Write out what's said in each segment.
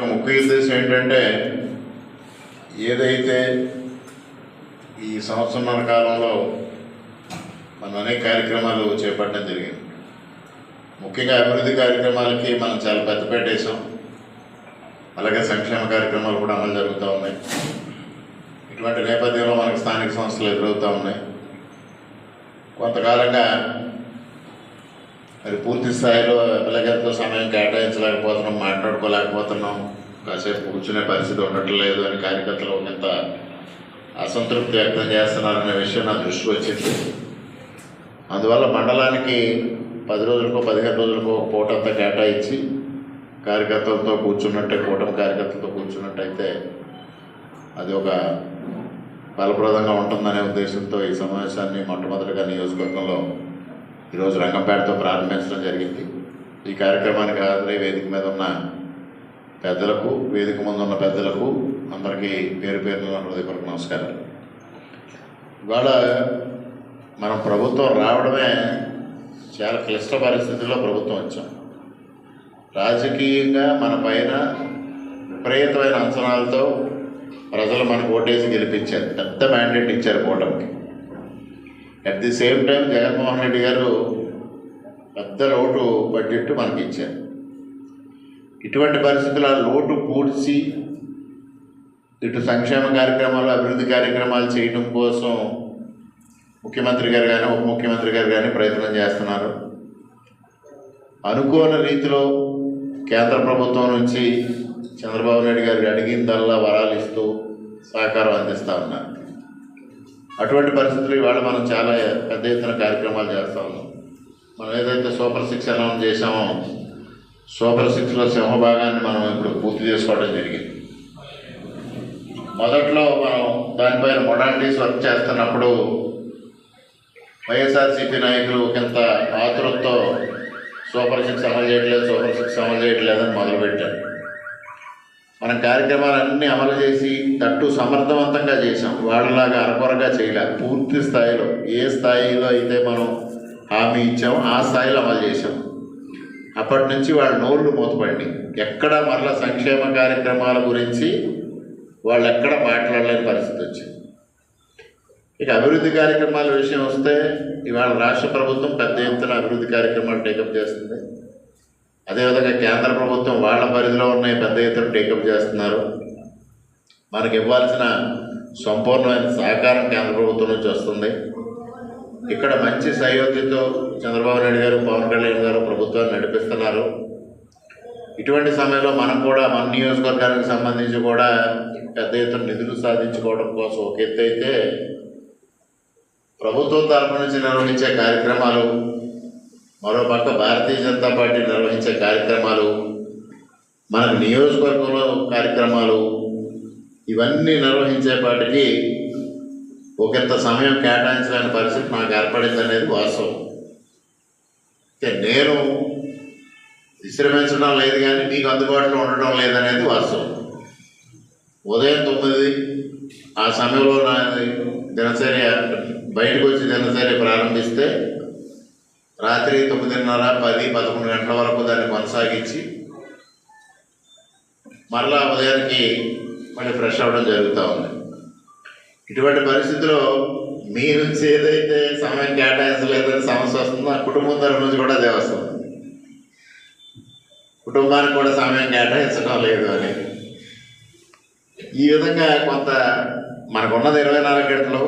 యొక్క ముఖ్య ఉద్దేశం ఏంటంటే ఏదైతే ఈ సంవత్సరం కాలంలో మనం అనేక కార్యక్రమాలు చేపట్టడం జరిగింది. ముఖ్యంగా అభివృద్ధి కార్యక్రమాలకి మనం చాలా పెద్ద పెట్టేసాం అలాగే సంక్షేమ కార్యక్రమాలు కూడా అమలు జరుగుతూ ఉన్నాయి. ఇటువంటి నేపథ్యంలో మనకు స్థానిక సంస్థలు ఎదురవుతూ ఉన్నాయి. కొంతకాలంగా మరి పూర్తి స్థాయిలో పిల్లగారితో సమయం కేటాయించలేకపోతున్నాం మాట్లాడుకోలేకపోతున్నాం. కాసేపు కూర్చునే పరిస్థితి ఉండట్లేదు అని కార్యకర్తలు కొంత అసంతృప్తి వ్యక్తం చేస్తున్నారనే విషయం నా దృష్టికి వచ్చింది. అందువల్ల మండలానికి పది రోజులకో పదిహేను రోజులకో ఒక పూట అంతా కేటాయించి కార్యకర్తలతో కూర్చున్నట్టే కూటమి కార్యకర్తలతో కూర్చున్నట్టయితే అది ఒక ఫలప్రదంగా ఉంటుందనే ఉద్దేశంతో ఈ సమావేశాన్ని మొట్టమొదటిగా నియోజకవర్గంలో ఈరోజు రంగంపేటతో ప్రారంభించడం జరిగింది. ఈ కార్యక్రమానికి హాజరై వేదిక మీద ఉన్న పెద్దలకు వేదిక ముందు ఉన్న పెద్దలకు అందరికీ పేరు పేరున హృదయపూర్వక నమస్కారం ఇవాళ మనం ప్రభుత్వం రావడమే చాలా క్లిష్ట పరిస్థితుల్లో ప్రభుత్వం వచ్చాం. రాజకీయంగా మన పైన విపరీతమైన అంచనాలతో ప్రజలు మనకు ఓటేసి గెలిపించారు. పెద్ద మ్యాండేట్ ఇచ్చారు కూటమికి. At the same time Jaganmohan Reddy garu పెద్ద లోటు బడ్జెట్ మనకి ఇచ్చారు. ఇటువంటి పరిస్థితుల లోటు పూడ్చి ఇటు సంక్షేమ కార్యక్రమాలు అభివృద్ధి కార్యక్రమాలు చేయడం కోసం ముఖ్యమంత్రి గారు కానీ ఉప ముఖ్యమంత్రి గారు కానీ ప్రయత్నం చేస్తున్నారు. అనుకోని రీతిలో కేంద్ర ప్రభుత్వం నుంచి చంద్రబాబు నాయుడు గారు అడిగిందల్లా వరాలు ఇస్తూ సహకారం అందిస్తూ ఉన్నారు. అటువంటి పరిస్థితులు ఇవాళ మనం చాలా పెద్ద ఎత్తున కార్యక్రమాలు చేస్తా ఉన్నాం. మనం ఏదైతే సూపర్ సిక్స్ అనౌన్స్ చేసామో సూపర్ సిక్స్లో సింహభాగాన్ని మనం ఇప్పుడు పూర్తి చేసుకోవడం జరిగింది. మొదట్లో మనం దానిపైన మొడాలిటీస్ వర్క్ చేస్తున్నప్పుడు వైఎస్ఆర్సీపీ నాయకులు ఒకంత ఆతురంతో సూపర్ సిక్స్ అమలు చేయట్లేదు సూపర్ సిక్స్ అమలు చేయట్లేదని మొదలుపెట్టారు. మనం కార్యక్రమాలన్నీ అమలు చేసి తట్టు సమర్థవంతంగా చేసాం వాళ్ళలాగా అరకొరగా చేయలే. పూర్తి స్థాయిలో ఏ స్థాయిలో అయితే మనం హామీ ఇచ్చామో ఆ స్థాయిలో అమలు చేసాం అప్పటి నుంచి వాళ్ళ నోళ్ళు మూతపడి ఎక్కడ మరలా సంక్షేమ కార్యక్రమాల గురించి వాళ్ళు ఎక్కడ మాట్లాడలేని పరిస్థితి వచ్చింది. ఇక అభివృద్ధి కార్యక్రమాల విషయం వస్తే ఇవాళ రాష్ట్ర ప్రభుత్వం పెద్ద ఎత్తున అభివృద్ధి కార్యక్రమాలు టేకప్ చేస్తుంది. అదేవిధంగా కేంద్ర ప్రభుత్వం వాళ్ళ పరిధిలో ఉన్న పెద్ద ఎత్తున టేకప్ చేస్తున్నారు. మనకి ఇవ్వాల్సిన సంపూర్ణమైన సహకారం కేంద్ర ప్రభుత్వం నుంచి వస్తుంది. ఇక్కడ మంచి సయోధ్యతో చంద్రబాబు నాయుడు గారు పవన్ కళ్యాణ్ గారు ప్రభుత్వాన్ని నడిపిస్తున్నారు. ఇటువంటి సమయంలో మనం కూడా మన నియోజకవర్గానికి సంబంధించి కూడా పెద్ద ఎత్తున నిధులు సాధించుకోవడం కోసం ఒక ఎత్తు అయితే ప్రభుత్వం తరఫు నుంచి నిర్వహించే కార్యక్రమాలు మరోపక్క భారతీయ జనతా పార్టీ నిర్వహించే కార్యక్రమాలు మనకు నియోజకవర్గంలో కార్యక్రమాలు ఇవన్నీ నిర్వహించేపాటికి ఒకంత సమయం కేటాయించలేని పరిస్థితి నాకు ఏర్పడింది అనేది వాస్తవం నేను విశ్రమించడం లేదు కానీ మీకు అందుబాటులో ఉండడం లేదనేది వాస్తవం. ఉదయం తొమ్మిది ఆ సమయంలో నా దినచర్య బయటకు వచ్చి దినచర్య ప్రారంభిస్తే రాత్రి తొమ్మిదిన్నర పది పదకొండు గంటల వరకు దాన్ని కొనసాగించి మరలా ఉదయానికి మళ్ళీ ఫ్రెష్ అవ్వడం జరుగుతూ ఉంది. ఇటువంటి పరిస్థితిలో మీ నుంచి ఏదైతే సమయం కేటాయించలేదని సమస్య వస్తుందో. ఆ కుటుంబం తరఫు నుంచి కూడా అదే వస్తుంది. కుటుంబానికి కూడా సమయం కేటాయించడం లేదు అని. ఈ విధంగా కొంత మనకున్నది ఇరవై నాలుగు గంటలు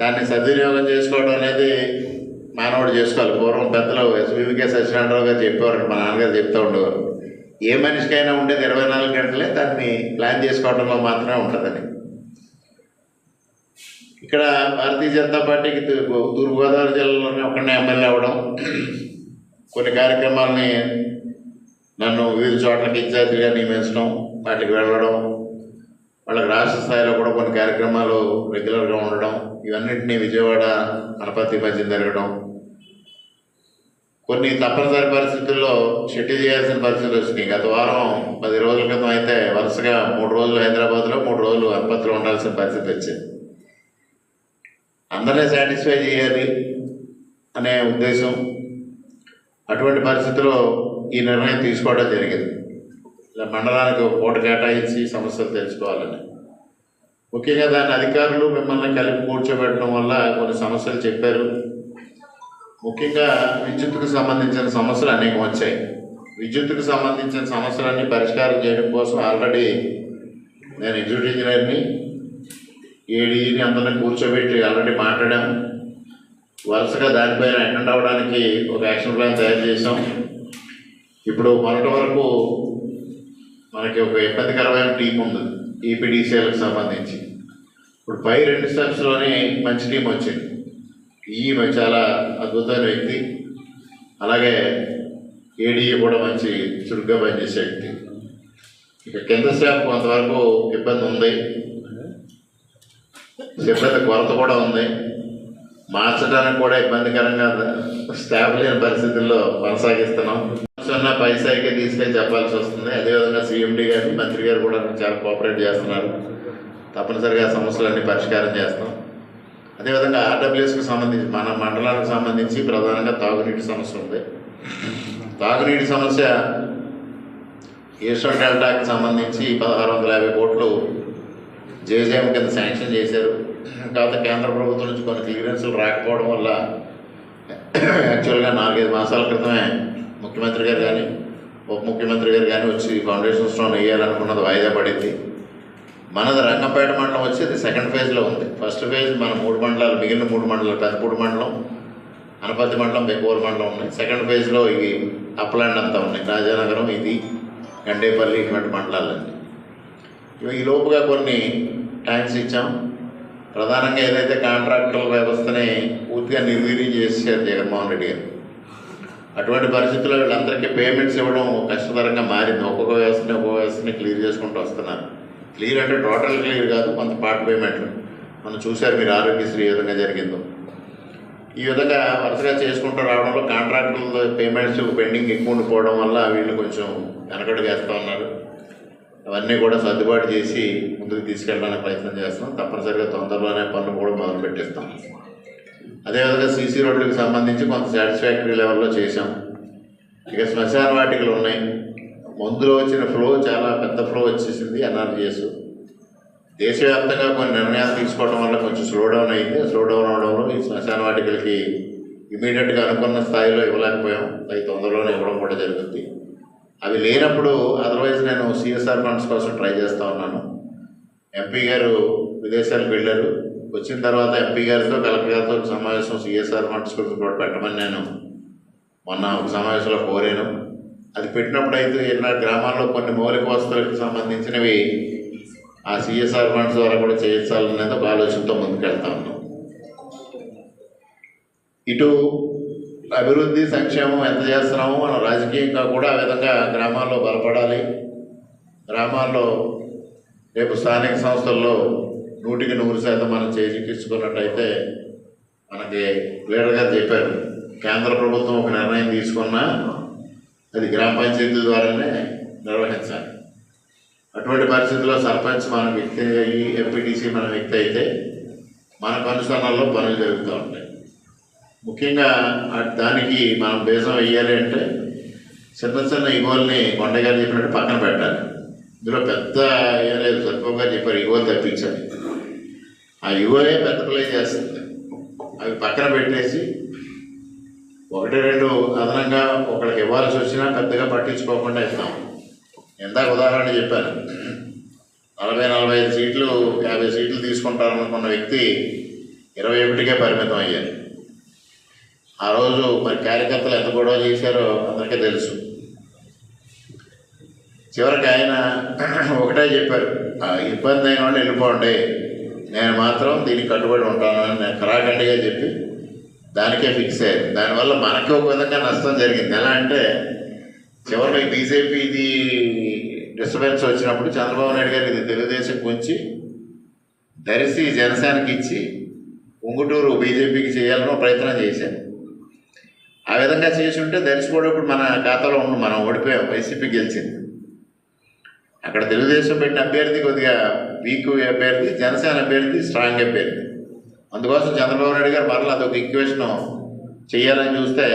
దాన్ని సద్వినియోగం చేసుకోవడం అనేది మానవుడు చేసుకోవాలి. పూర్వం పెద్దలు వివికే సత్యనారాయణరావు గారు చెప్పేవారు మా నాన్నగారు చెప్తూ ఉండేవారు. ఏ మనిషికైనా ఉండేది ఇరవై నాలుగు గంటలే దాన్ని ప్లాన్ చేసుకోవడంలో మాత్రమే ఉంటుందని. ఇక్కడ భారతీయ జనతా పార్టీకి తూర్పుగోదావరి జిల్లాలోనే ఒకనే ఎమ్మెల్యే అవ్వడం కొన్ని కార్యక్రమాలని నన్ను వివిధ చోట్లకి ఇన్ఛార్జిగా నియమించడం వాటికి వెళ్ళడం వాళ్ళకి రాష్ట్ర స్థాయిలో కూడా కొన్ని కార్యక్రమాలు రెగ్యులర్గా ఉండడం ఇవన్నింటినీ విజయవాడ అనపతి మధ్య జరగడం. కొన్ని తప్పనిసరి పరిస్థితుల్లో షెట్టి చేయాల్సిన పరిస్థితులు వచ్చినాయి. గత వారం పది రోజుల క్రితం అయితే వరుసగా మూడు రోజులు హైదరాబాద్లో మూడు రోజులు అనపతిలో ఉండాల్సిన పరిస్థితి వచ్చింది. అందరినీ సాటిస్ఫై చేయాలి అనే ఉద్దేశం అటువంటి పరిస్థితిలో ఈ నిర్ణయం తీసుకోవడం జరిగింది. ఇలా మండలానికి ఒక పూట కేటాయించి సమస్యలు తెలుసుకోవాలని. ముఖ్యంగా దాని అధికారులు మిమ్మల్ని కలిపి కూర్చోబెట్టడం వల్ల కొన్ని సమస్యలు చెప్పారు. ముఖ్యంగా విద్యుత్తుకు సంబంధించిన సమస్యలు అనేకం వచ్చాయి. విద్యుత్కు సంబంధించిన సమస్యలన్నీ పరిష్కారం చేయడం కోసం ఆల్రెడీ నేను ఎగ్జిక్యూటివ్ ఇంజనీర్ని ఏడీని అందరినీ కూర్చోబెట్టి ఆల్రెడీ మాట్లాడాము వరుసగా దానిపైన అటెండ్ అవ్వడానికి ఒక యాక్షన్ ప్లాన్ తయారు చేసాం ఇప్పుడు మొదటి వరకు మనకి ఒక ఇబ్బందికరమైన టీం ఉంది. ఈపీడీసీఎల్కి సంబంధించి. ఇప్పుడు పై రెండు స్టెప్స్లోనే మంచి టీం వచ్చింది. ఈ చాలా అద్భుతమైన వ్యక్తి. అలాగే ఏడీఏ కూడా మంచి చురుగ్గా పనిచేసే వ్యక్తి. ఇక కింద స్టాఫ్ కొంతవరకు ఇబ్బంది ఉంది. సిబ్బంది కొరత కూడా ఉంది. మార్చడానికి కూడా ఇబ్బందికరంగా స్టాఫ్ లేని పరిస్థితుల్లో కొనసాగిస్తున్నాం. ఉన్న పైసాకే తీసుకెళ్ళి చెప్పాల్సి వస్తుంది. అదేవిధంగా సీఎండీ గారు మంత్రి గారు కూడా చాలా కోఆపరేట్ చేస్తున్నారు. తప్పనిసరిగా సమస్యలన్నీ పరిష్కారం చేస్తాం. అదేవిధంగా ఆర్డబ్ల్యూఎస్కి సంబంధించి మన మండలాలకు సంబంధించి ప్రధానంగా తాగునీటి సమస్య ఉంది. తాగునీటి సమస్య ఈస్టర్న్ డెల్టాకి సంబంధించి పదహారు వందల యాభై కోట్లు జేజేఎం కింద శాంక్షన్ చేశారు. కాకపోతే కేంద్ర ప్రభుత్వం నుంచి కొన్ని క్లియరెన్సులు రాకపోవడం వల్ల యాక్చువల్గా నాలుగైదు మాసాల క్రితమే ముఖ్యమంత్రి గారు కానీ ఉప ముఖ్యమంత్రి గారు కానీ వచ్చి ఫౌండేషన్ స్టోన్ వేయాలనుకున్నది వాయిదా పడింది. మనది రంగంపేట మండలం వచ్చి అది సెకండ్ ఫేజ్లో ఉంది. ఫస్ట్ ఫేజ్ మన మూడు మండలాలు మిగిలిన మూడు మండలాలు పెద్దపూడి మండలం అనపతి మండలం బెక్కూరు మండలం ఉన్నాయి. సెకండ్ ఫేజ్లో ఇవి అప్లాండ్ అంతా ఉన్నాయి. రాజానగరం ఇది గండేపల్లి ఇటువంటి మండలాలన్నీ ఇవి ఈ లోపుగా కొన్ని ట్యాంక్స్ ఇచ్చాం. ప్రధానంగా ఏదైతే కాంట్రాక్టర్ వ్యవస్థని పూర్తిగా నిర్వీర్యం చేశారు జగన్మోహన్ రెడ్డి గారు అటువంటి పరిస్థితుల్లో వీళ్ళందరికీ పేమెంట్స్ ఇవ్వడం కష్టతరంగా మారింది. ఒక్కొక్క వ్యవస్థని ఒక్కొక్క వ్యవస్థని క్లియర్ చేసుకుంటూ వస్తున్నారు. క్లియర్ అంటే టోటల్ క్లియర్ కాదు కొంత పార్ట్ పేమెంట్లు మనం చూశారు మీరు ఆరోగ్యశ్రీ ఏ విధంగా జరిగిందో. ఈ విధంగా వరుసగా చేసుకుంటూ రావడంలో కాంట్రాక్టుల పేమెంట్స్ పెండింగ్ ఎక్కువ ఉండిపోవడం వల్ల వీళ్ళు కొంచెం వెనకడుగు వేస్తూ ఉన్నారు. అవన్నీ కూడా సర్దుబాటు చేసి ముందుకు తీసుకెళ్ళడానికి ప్రయత్నం చేస్తాం తప్పనిసరిగా తొందరలోనే పనులు కూడా మొదలు పెట్టిస్తాం అదేవిధంగా సీసీ రోడ్లకు సంబంధించి కొంత సాటిస్ఫాక్టరీ లెవెల్లో చేశాం. ఇక శ్మశాన వాటికలు ఉన్నాయి. ముందులో వచ్చిన ఫ్లో చాలా పెద్ద ఫ్లో వచ్చేసింది ఎన్ఆర్జీఎస్ దేశవ్యాప్తంగా కొన్ని నిర్ణయాలు తీసుకోవడం వల్ల కొంచెం స్లో డౌన్ అయింది. స్లో డౌన్ అవడంలో ఈ శ్మశాన వాటికలకి ఇమీడియట్గా అనుకున్న స్థాయిలో ఇవ్వలేకపోయాం. అవి తొందరలోనే ఇవ్వడం కూడా జరుగుతుంది అవి లేనప్పుడు అదర్వైజ్ నేను సిఎస్ఆర్ ఫండ్స్ కోసం ట్రై చేస్తూ ఉన్నాను. ఎంపీ గారు విదేశాలకు వెళ్ళారు. వచ్చిన తర్వాత ఎంపీ గారితో కలెక్టర్ గారితో ఒక సమావేశం సిఎస్ఆర్ ఫండ్స్ గురించి కూడా పెట్టమని నేను మొన్న ఒక సమావేశంలో కోరాను. అది పెట్టినప్పుడు అయితే ఎన్నో గ్రామాల్లో కొన్ని మౌలిక వస్తువులకు సంబంధించినవి ఆ సిఎస్ఆర్ ఫండ్స్ ద్వారా కూడా చేయించాలనేది ఒక ఆలోచనతో ముందుకెళ్తా ఉన్నాం. ఇటు అభివృద్ధి సంక్షేమం ఎంత చేస్తున్నామో మనం రాజకీయంగా కూడా ఆ విధంగా గ్రామాల్లో బలపడాలి. గ్రామాల్లో రేపు స్థానిక సంస్థల్లో నూటికి నూరు శాతం మనం చేజిక్కించుకున్నట్టయితే మనకి క్లియర్గా చెప్పారు. కేంద్ర ప్రభుత్వం ఒక నిర్ణయం తీసుకున్నా అది గ్రామ పంచాయతీ ద్వారానే నిర్వహించాలి. అటువంటి పరిస్థితుల్లో సర్పంచ్ మన వ్యక్తి అయ్యి ఎంపీటీసీ మన వ్యక్తి అయితే మన కనుసరణలో పనులు జరుగుతూ ఉంటాయి. ముఖ్యంగా దానికి మనం బేసం వేయాలి అంటే చిన్న చిన్న ఇగోల్ని కొండగారు చెప్పినట్టు పక్కన పెట్టాలి. ఇందులో పెద్ద ఏం లేదు సత్యబాబు చెప్పారు ఇగోలు తప్పించాలి ఆ ఇగోలే పెద్ద ప్లే చేస్తుంది. అవి పక్కన పెట్టేసి ఒకటి రెండు అదనంగా ఒకరికి ఇవ్వాల్సి వచ్చినా పెద్దగా పట్టించుకోకుండా ఇస్తాం. ఇందాక ఉదాహరణ చెప్పాను. నలభై నలభై ఐదు సీట్లు యాభై సీట్లు తీసుకుంటారనుకున్న వ్యక్తి ఇరవై ఒకటికే పరిమితం అయ్యారు. ఆ రోజు మరి కార్యకర్తలు ఎంత గొడవ చేశారో అందరికీ తెలుసు. చివరికి ఆయన ఒకటే చెప్పారు "ఆ ఇబ్బంది అయిన వాళ్ళు వెళ్ళిపోండి నేను మాత్రం దీనికి కట్టుబడి ఉంటానని నేను కరాఖండిగా చెప్పి దానికే ఫిక్స్ అయ్యారు దానివల్ల మనకి ఒక విధంగా నష్టం జరిగింది. ఎలా అంటే చివరిలో బీజేపీ ఇది డిస్టర్బెన్స్ వచ్చినప్పుడు చంద్రబాబు నాయుడు గారు ఇది తెలుగుదేశం కొంచి దరిసి జనసేనకి ఇచ్చి ఉంగుటూరు బీజేపీకి చేయాలని ప్రయత్నం చేశాను ఆ విధంగా చేసి ఉంటే దర్శి మన ఖాతాలో ఉన్న మనం ఓడిపోయాం వైసీపీ గెలిచింది. అక్కడ తెలుగుదేశం పెట్టిన అభ్యర్థి కొద్దిగా వీక్ అభ్యర్థి జనసేన అభ్యర్థి స్ట్రాంగ్ అభ్యర్థి. అందుకోసం చంద్రబాబు నాయుడు గారు మరలా అదొక ఈక్వేషన్ చేయాలని చూస్తే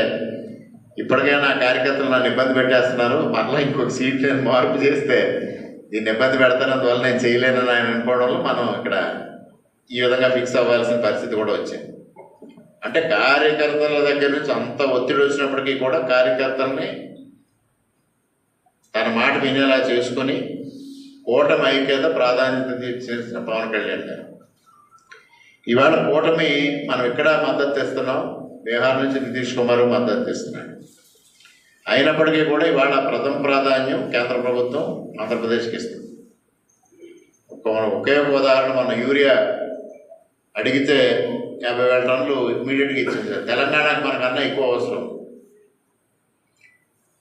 ఇప్పటికైనా నా కార్యకర్తలు నన్ను ఇబ్బంది పెట్టేస్తున్నారు. మరలా ఇంకొక సీట్ నేను మార్పు చేస్తే దీన్ని ఇబ్బంది పెడతానందువల్ల నేను చేయలేనని ఆయన అనుకోవడంలో మనం ఇక్కడ ఈ విధంగా ఫిక్స్ అవ్వాల్సిన పరిస్థితి కూడా వచ్చింది. అంటే కార్యకర్తల దగ్గర నుంచి అంత ఒత్తిడి వచ్చినప్పటికీ కూడా కార్యకర్తల్ని తన మాట వినేలా చేసుకొని కూటమి ఐక్యత ప్రాధాన్యత చేసిన పవన్ కళ్యాణ్ గారు. ఇవాళ కూటమి మనం ఇక్కడ మద్దతు ఇస్తున్నాం బీహార్ నుంచి నితీష్ కుమార్ మద్దతు ఇస్తున్నాడు అయినప్పటికీ కూడా ఇవాళ ప్రథమ ప్రాధాన్యం కేంద్ర ప్రభుత్వం ఆంధ్రప్రదేశ్కి ఇస్తుంది. ఒక- ఒకే ఒక ఉదాహరణ మన యూరియా అడిగితే యాభై వేల టన్నులు ఇమీడియట్గా ఇచ్చింది. తెలంగాణకు మనకన్నా ఎక్కువ అవసరం.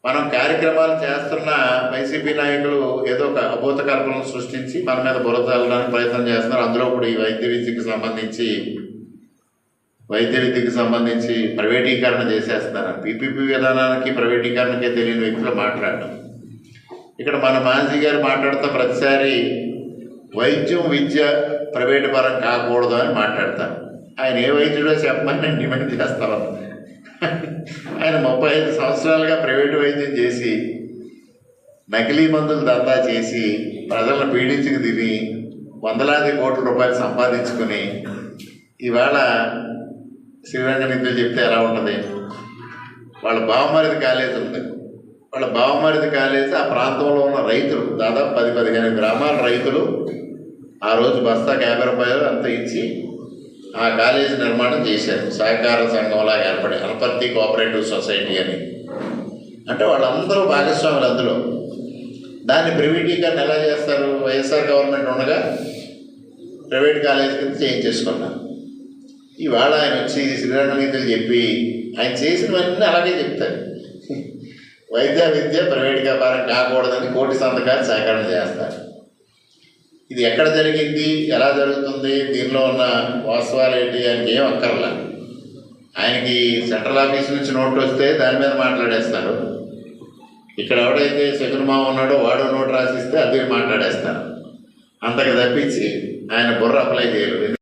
మనం కార్యక్రమాలు చేస్తున్న వైసీపీ నాయకులు ఏదో ఒక అభూత కల్పనలు సృష్టించి మన మీద బురద చల్లడానికి ప్రయత్నం చేస్తున్నారు. అందులో కూడా ఈ వైద్య విద్యకి సంబంధించి వైద్య విద్యకి సంబంధించి ప్రైవేటీకరణ చేసేస్తున్నారు. పీపీపీ విధానానికి ప్రైవేటీకరణకే తెలియని వ్యక్తులు మాట్లాడటం ఇక్కడ మన మాజీ గారు మాట్లాడుతూ ప్రతిసారి వైద్యం విద్య ప్రైవేటు పరం కాకూడదు అని మాట్లాడతారు. ఆయన ఏ వైద్యుడో చెప్పమని నేను డిమాండ్ చేస్తాను ఆయన ముప్పై ఐదు సంవత్సరాలుగా ప్రైవేటు వైద్యం చేసి నకిలీ మందులు దందా చేసి ప్రజలను పీడించుకు తిని వందలాది కోట్ల రూపాయలు సంపాదించుకుని ఇవాళ శ్రీరంగనిధులు చెప్తే ఎలా ఉంటుంది? వాళ్ళ బావమరిది కాలేజ్ ఉంది. వాళ్ళ బావమరిది కాలేజ్ ఆ ప్రాంతంలో ఉన్న రైతులు దాదాపు పది పదిహేను గ్రామాల రైతులు ఆ రోజు బస్తాకు యాభై రూపాయలు అంత ఇచ్చి ఆ కాలేజీ నిర్మాణం చేశారు. సహకార సంఘంలా ఏర్పడి అనపర్తి కోఆపరేటివ్ సొసైటీ అని. అంటే వాళ్ళందరూ భాగస్వాములు అందులో. దాన్ని ప్రైవేటీకరణ ఎలా చేస్తారు? వైఎస్ఆర్ గవర్నమెంట్ ఉండగా ప్రైవేట్ కాలేజ్ కింద చేయించేసుకున్నారు ఇవాళ ఆయన వచ్చి శ్రీరంగనీతులు చెప్పి ఆయన చేసినవన్నీ అలాగే చెప్తారు. వైద్య విద్య ప్రైవేట్ వ్యాపారం కాకూడదని కోటి సంతకాలు సేకరణ చేస్తారు. ఇది ఎక్కడ జరిగింది ఎలా జరుగుతుంది దీనిలో ఉన్న వాస్తవాలు ఏంటి అని ఏం అక్కర్లా. ఆయనకి సెంట్రల్ ఆఫీస్ నుంచి నోట్ వస్తే దాని మీద మాట్లాడేస్తారు. ఇక్కడ ఎవడైతే శకునమా ఉన్నాడో వాడు నోట్ రాసిస్తే అది మాట్లాడేస్తారు. అంతకు తప్పించి ఆయన బుర్ర అప్లై చేయరు.